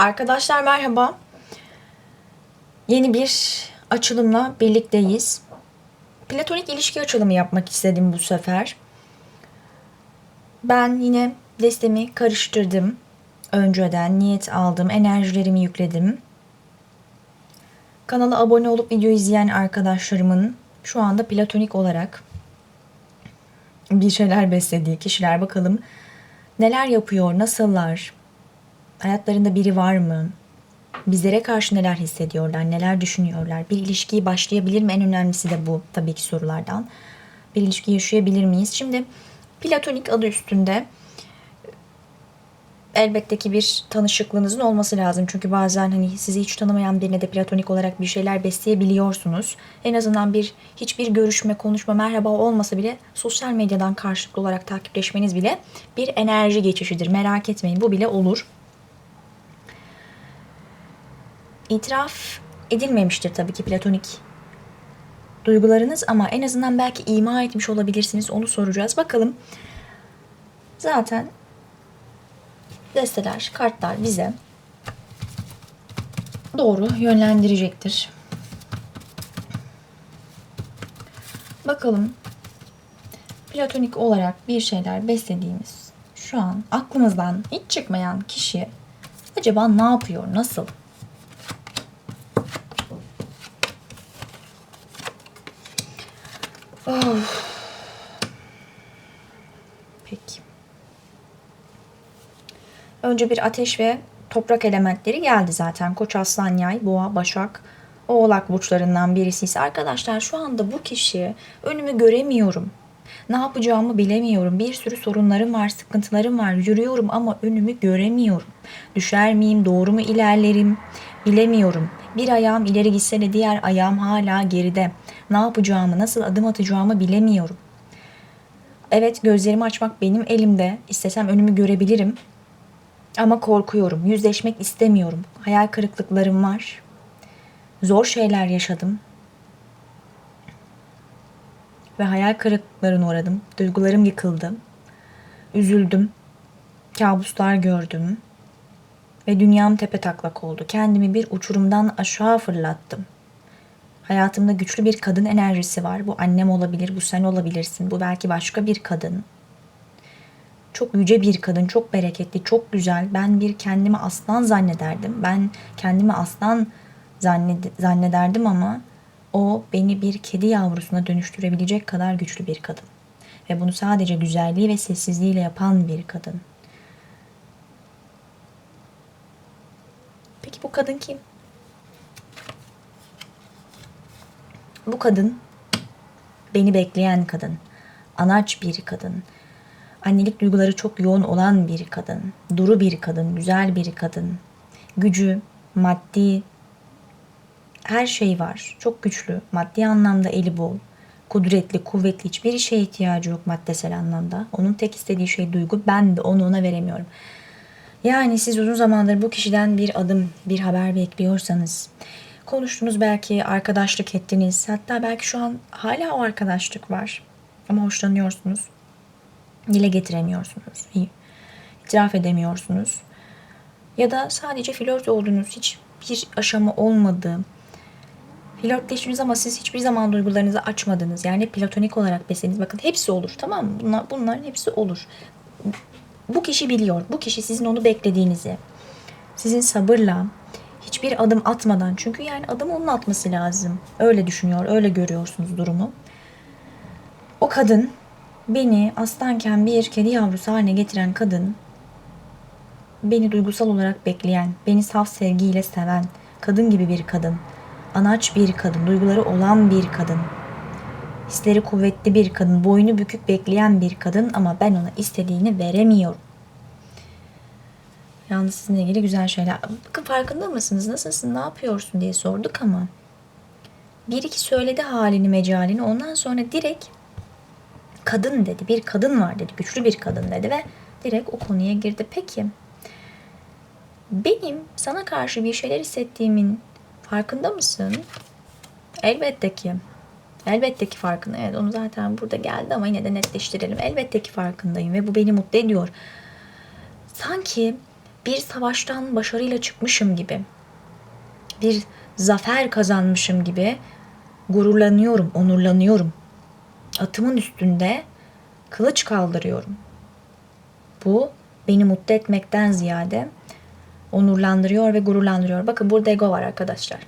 Arkadaşlar merhaba. Yeni bir açılımla birlikteyiz. Platonik ilişki açılımı yapmak istedim bu sefer. Ben yine destemi karıştırdım. Önceden niyet aldım, enerjilerimi yükledim. Kanala abone olup video izleyen arkadaşlarımın şu anda platonik olarak bir şeyler beslediği kişiler bakalım neler yapıyor, nasıllar, hayatlarında biri var mı, bizlere karşı neler hissediyorlar, neler düşünüyorlar, bir ilişkiyi başlayabilir mi? En önemlisi de bu tabii ki sorulardan. Bir ilişki yaşayabilir miyiz? Şimdi platonik adı üstünde elbette ki bir tanışıklığınızın olması lazım. Çünkü bazen hani sizi hiç tanımayan birine de platonik olarak bir şeyler besleyebiliyorsunuz. En azından bir hiçbir görüşme, konuşma, merhaba olmasa bile sosyal medyadan karşılıklı olarak takipleşmeniz bile bir enerji geçişidir. Merak etmeyin bu bile olur. İtiraf edilmemiştir tabii ki platonik duygularınız ama en azından belki ima etmiş olabilirsiniz. Onu soracağız. Bakalım. Zaten desteler, kartlar bize doğru yönlendirecektir. Bakalım platonik olarak bir şeyler beslediğimiz şu an aklımızdan hiç çıkmayan kişi acaba ne yapıyor, nasıl? Of. Peki. Önce bir ateş ve toprak elementleri geldi zaten. Koç, aslan, yay, boğa, başak, oğlak burçlarından birisi ise arkadaşlar şu anda bu kişi önümü göremiyorum. Ne yapacağımı bilemiyorum. Bir sürü sorunlarım var, sıkıntılarım var. Yürüyorum ama önümü göremiyorum. Düşer miyim, doğru mu ilerlerim bilemiyorum. Bir ayağım ileri gitse de diğer ayağım hala geride. Ne yapacağımı, nasıl adım atacağımı bilemiyorum. Evet gözlerimi açmak benim elimde. İstesem önümü görebilirim. Ama korkuyorum. Yüzleşmek istemiyorum. Hayal kırıklıklarım var. Zor şeyler yaşadım. Ve hayal kırıklıklarına uğradım. Duygularım yıkıldı. Üzüldüm. Kabuslar gördüm. Ve dünyam tepe taklak oldu. Kendimi bir uçurumdan aşağı fırlattım. Hayatımda güçlü bir kadın enerjisi var. Bu annem olabilir, bu sen olabilirsin. Bu belki başka bir kadın. Çok yüce bir kadın, çok bereketli, çok güzel. Ben bir kendimi aslan zannederdim. Ben kendimi aslan zannederdim ama o beni bir kedi yavrusuna dönüştürebilecek kadar güçlü bir kadın. Ve bunu sadece güzelliği ve sessizliğiyle yapan bir kadın. Bu kadın kim? Bu kadın beni bekleyen kadın. Anaç bir kadın. Annelik duyguları çok yoğun olan bir kadın. Duru bir kadın, güzel bir kadın. Gücü, maddi her şey var. Çok güçlü. Maddi anlamda eli bol. Kudretli, kuvvetli hiçbir şeye ihtiyacı yok maddesel anlamda. Onun tek istediği şey duygu. Ben de onu ona veremiyorum. Yani siz uzun zamandır bu kişiden bir adım, bir haber bekliyorsanız, konuştunuz belki, arkadaşlık ettiniz. Hatta belki şu an hala o arkadaşlık var. Ama hoşlanıyorsunuz. Dile getiremiyorsunuz. İtiraf edemiyorsunuz. Ya da sadece flört olduğunuz hiçbir aşama olmadı. Flörtleştiniz ama siz hiçbir zaman duygularınızı açmadınız. Yani platonik olarak besleniz. Bakın hepsi olur tamam mı? Bunlar, bunların hepsi olur. Bu kişi biliyor. Bu kişi sizin onu beklediğinizi. Sizin sabırla hiçbir adım atmadan. Çünkü yani adım onun atması lazım. Öyle düşünüyor. Öyle görüyorsunuz durumu. O kadın beni aslanken bir kedi yavrusu haline getiren kadın beni duygusal olarak bekleyen, beni saf sevgiyle seven, kadın gibi bir kadın, anaç bir kadın, duyguları olan bir kadın, hisleri kuvvetli bir kadın, boynu bükük bekleyen bir kadın ama ben ona istediğini veremiyorum. Yalnız sizinle ilgili güzel şeyler. Bakın farkında mısınız? Nasılsın? Ne yapıyorsun diye sorduk ama bir iki söyledi halini mecalini. Ondan sonra direkt kadın dedi. Bir kadın var dedi. Güçlü bir kadın dedi ve direkt o konuya girdi. Peki benim sana karşı bir şeyler hissettiğimin farkında mısın? Elbette ki. Elbette ki farkında. Evet onu zaten burada geldi ama yine de netleştirelim. Elbette ki farkındayım ve bu beni mutlu ediyor. Sanki bir savaştan başarıyla çıkmışım gibi, bir zafer kazanmışım gibi gururlanıyorum, onurlanıyorum. Atımın üstünde kılıç kaldırıyorum. Bu beni mutlu etmekten ziyade onurlandırıyor ve gururlandırıyor. Bakın burada ego var arkadaşlar.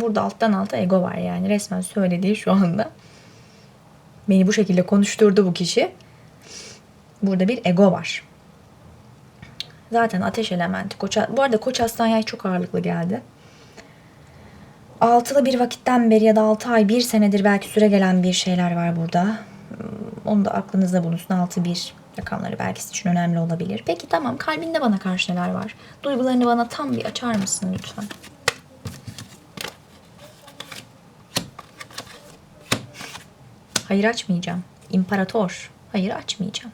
Burada alttan alta ego var yani resmen söylediği şu anda. Beni bu şekilde konuşturdu bu kişi. Burada bir ego var. Zaten ateş elementi. Koç, bu arada Koç Aslan Yay çok ağırlıklı geldi. Altılı bir vakitten beri ya da altı ay bir senedir belki süre gelen bir şeyler var burada. Hmm, Onu da aklınızda bulunsun. Altı bir rakamları belki sizin için önemli olabilir. Peki tamam kalbinde bana karşı neler var? Duygularını bana tam bir açar mısın lütfen? Hayır açmayacağım. İmparator. Hayır açmayacağım.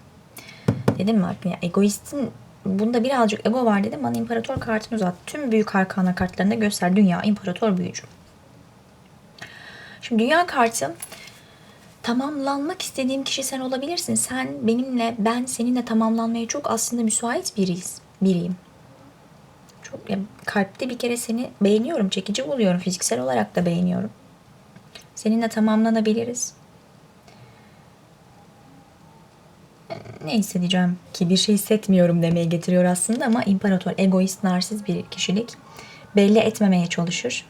Dedim mi ya egoistin bunda birazcık ego var dedim. Bana imparator kartını uzat. Tüm büyük arkana kartlarında göster. Dünya imparator büyücü. Şimdi dünya kartı tamamlanmak istediğim kişi sen olabilirsin. Sen benimle, ben seninle tamamlanmaya çok aslında müsait biriyiz. Biriyim. Çok ya, kalpte bir kere seni beğeniyorum, çekici buluyorum. Fiziksel olarak da beğeniyorum. Seninle tamamlanabiliriz. Ne hissedeceğim ki bir şey hissetmiyorum demeye getiriyor aslında ama imparator egoist, narsist bir kişilik. Belli etmemeye çalışır.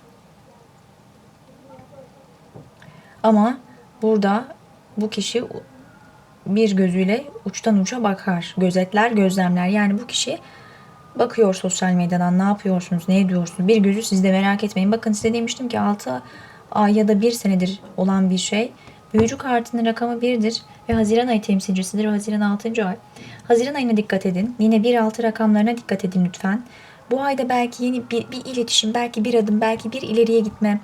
Ama burada bu kişi bir gözüyle uçtan uça bakar. Gözetler, gözlemler. Yani bu kişi bakıyor sosyal medyadan ne yapıyorsunuz, ne ediyorsunuz. Bir gözü sizde merak etmeyin. Bakın size demiştim ki 6 ay ya da 1 senedir olan bir şey. Büyücü kartının rakamı 1'dir ve Haziran ayı temsilcisidir Haziran 6. ay. Haziran ayına dikkat edin. Yine 1-6 rakamlarına dikkat edin lütfen. Bu ayda belki yeni bir, bir iletişim, belki bir adım, belki bir ileriye gitme.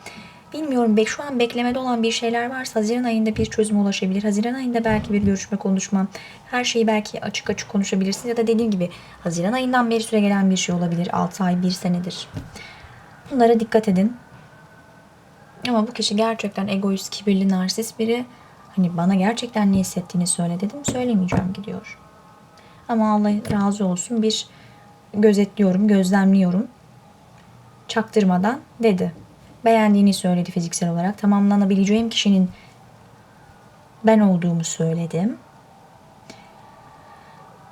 Bilmiyorum be, şu an beklemede olan bir şeyler varsa Haziran ayında bir çözüme ulaşabilir. Haziran ayında belki bir görüşme, konuşma. Her şeyi belki açık açık konuşabilirsiniz. Ya da dediğim gibi Haziran ayından beri süre gelen bir şey olabilir. 6 ay, 1 senedir. Bunlara dikkat edin. Ama bu kişi gerçekten egoist, kibirli, narsist biri. Hani bana gerçekten ne hissettiğini söyle dedim. Söylemeyeceğim gidiyor. Ama Allah razı olsun bir gözetliyorum, gözlemliyorum. Çaktırmadan dedi. Beğendiğini söyledi fiziksel olarak. Tamamlanabileceğim kişinin ben olduğumu söyledim.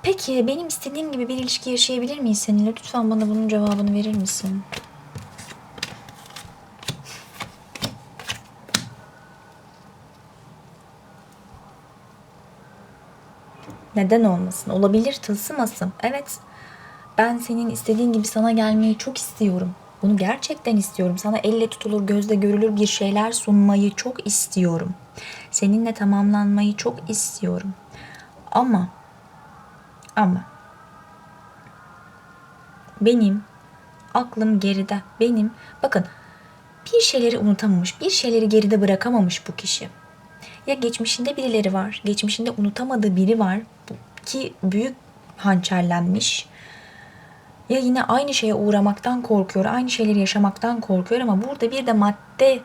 Peki benim istediğim gibi bir ilişki yaşayabilir miyiz seninle? Lütfen bana bunun cevabını verir misin? Neden olmasın? Olabilir tılsımasın. Evet ben senin istediğin gibi sana gelmeyi çok istiyorum. Bunu gerçekten istiyorum. Sana elle tutulur, gözle görülür bir şeyler sunmayı çok istiyorum. Seninle tamamlanmayı çok istiyorum. Ama ama benim aklım geride. Benim bakın bir şeyleri unutamamış, bir şeyleri geride bırakamamış bu kişi. Ya geçmişinde birileri var, geçmişinde unutamadığı biri var ki büyük hançerlenmiş. Ya yine aynı şeye uğramaktan korkuyor, aynı şeyleri yaşamaktan korkuyor ama burada bir de madde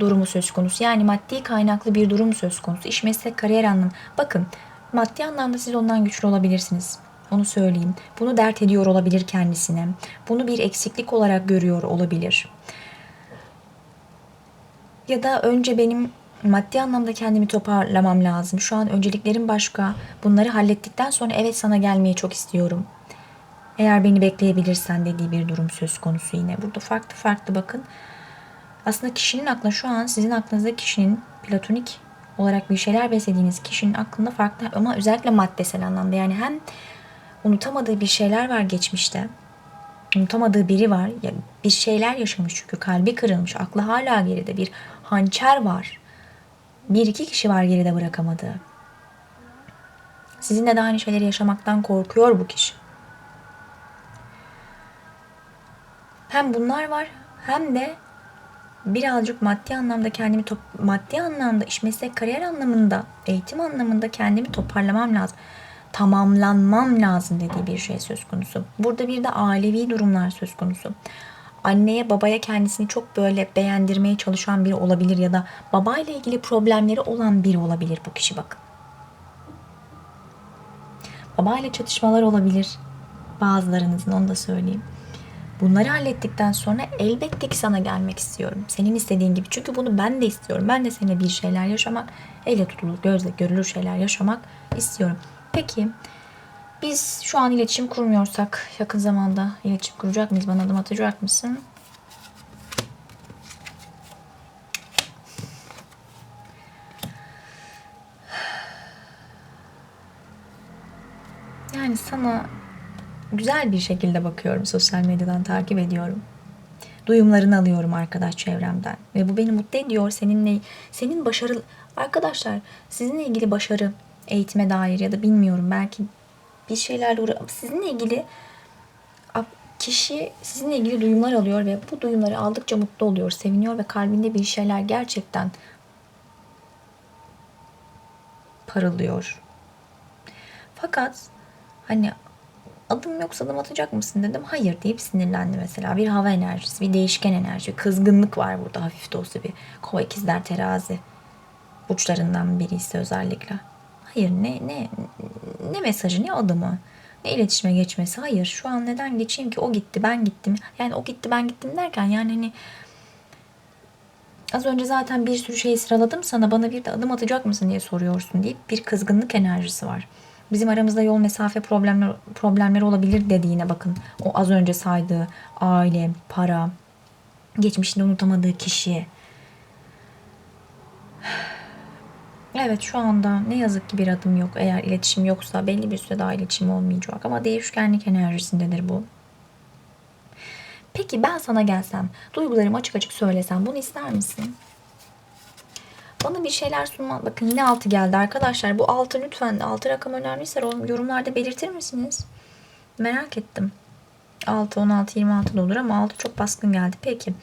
durumu söz konusu. Yani maddi kaynaklı bir durum söz konusu. İş, meslek, kariyer anlamı. Bakın maddi anlamda siz ondan güçlü olabilirsiniz. Onu söyleyeyim. Bunu dert ediyor olabilir kendisine. Bunu bir eksiklik olarak görüyor olabilir. Ya da önce benim maddi anlamda kendimi toparlamam lazım. Şu an önceliklerim başka. Bunları hallettikten sonra evet sana gelmeyi çok istiyorum. Eğer beni bekleyebilirsen dediği bir durum söz konusu yine. Burada farklı farklı bakın. Aslında kişinin aklına şu an sizin aklınızda kişinin platonik olarak bir şeyler beslediğiniz kişinin aklında farklı ama özellikle maddesel anlamda yani hem unutamadığı bir şeyler var geçmişte. Unutamadığı biri var. Ya bir şeyler yaşamış çünkü kalbi kırılmış. Aklı hala geride. Bir hançer var. Bir iki kişi var geride bırakamadığı. Sizinle de aynı şeyleri yaşamaktan korkuyor bu kişi. Hem bunlar var hem de birazcık maddi anlamda kendimi top, maddi anlamda iş meslek kariyer anlamında eğitim anlamında kendimi toparlamam lazım. Tamamlanmam lazım dediği bir şey söz konusu. Burada bir de ailevi durumlar söz konusu. Anneye babaya kendisini çok böyle beğendirmeye çalışan biri olabilir ya da babayla ilgili problemleri olan biri olabilir bu kişi bakın. Babayla çatışmalar olabilir. Bazılarınızın onu da söyleyeyim. Bunları hallettikten sonra elbette ki sana gelmek istiyorum. Senin istediğin gibi. Çünkü bunu ben de istiyorum. Ben de seninle bir şeyler yaşamak, elle tutulur, gözle görülür şeyler yaşamak istiyorum. Peki biz şu an iletişim kurmuyorsak yakın zamanda iletişim kuracak mıyız? Bana adım atacak mısın? Yani sana güzel bir şekilde bakıyorum. Sosyal medyadan takip ediyorum. Duyumlarını alıyorum arkadaş çevremden. Ve bu beni mutlu ediyor. Seninle senin başarı arkadaşlar sizinle ilgili başarı eğitime dair ya da bilmiyorum belki bir şeylerle uğra sizinle ilgili kişi sizinle ilgili duyumlar alıyor ve bu duyumları aldıkça mutlu oluyor, seviniyor ve kalbinde bir şeyler gerçekten parılıyor. Fakat hani adım yoksa adım atacak mısın dedim. Hayır deyip sinirlendi mesela. Bir hava enerjisi, bir değişken enerji, kızgınlık var burada hafif de olsa bir kova ikizler terazi burçlarından biri ise özellikle. Hayır ne ne ne mesajı ne adımı ne iletişime geçmesi. Hayır şu an neden geçeyim ki o gitti ben gittim. Yani o gitti ben gittim derken yani hani az önce zaten bir sürü şey sıraladım sana bana bir de adım atacak mısın diye soruyorsun deyip bir kızgınlık enerjisi var. Bizim aramızda yol mesafe problemler problemleri olabilir dediğine bakın. O az önce saydığı aile, para, geçmişinde unutamadığı kişi. Evet şu anda ne yazık ki bir adım yok. Eğer iletişim yoksa belli bir süre daha iletişim olmayacak. Ama değişkenlik enerjisindedir bu. Peki ben sana gelsem, duygularımı açık açık söylesem bunu ister misin? Bana bir şeyler sunma. Bakın yine altı geldi arkadaşlar. Bu altı lütfen altı rakam önemliyse yorumlarda belirtir misiniz? Merak ettim. 6, 16, 26 da olur ama 6 çok baskın geldi. Peki.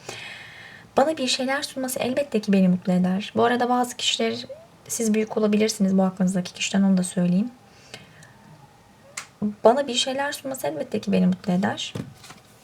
Bana bir şeyler sunması elbette ki beni mutlu eder. Bu arada bazı kişiler siz büyük olabilirsiniz bu aklınızdaki kişiden onu da söyleyeyim. Bana bir şeyler sunması elbette ki beni mutlu eder.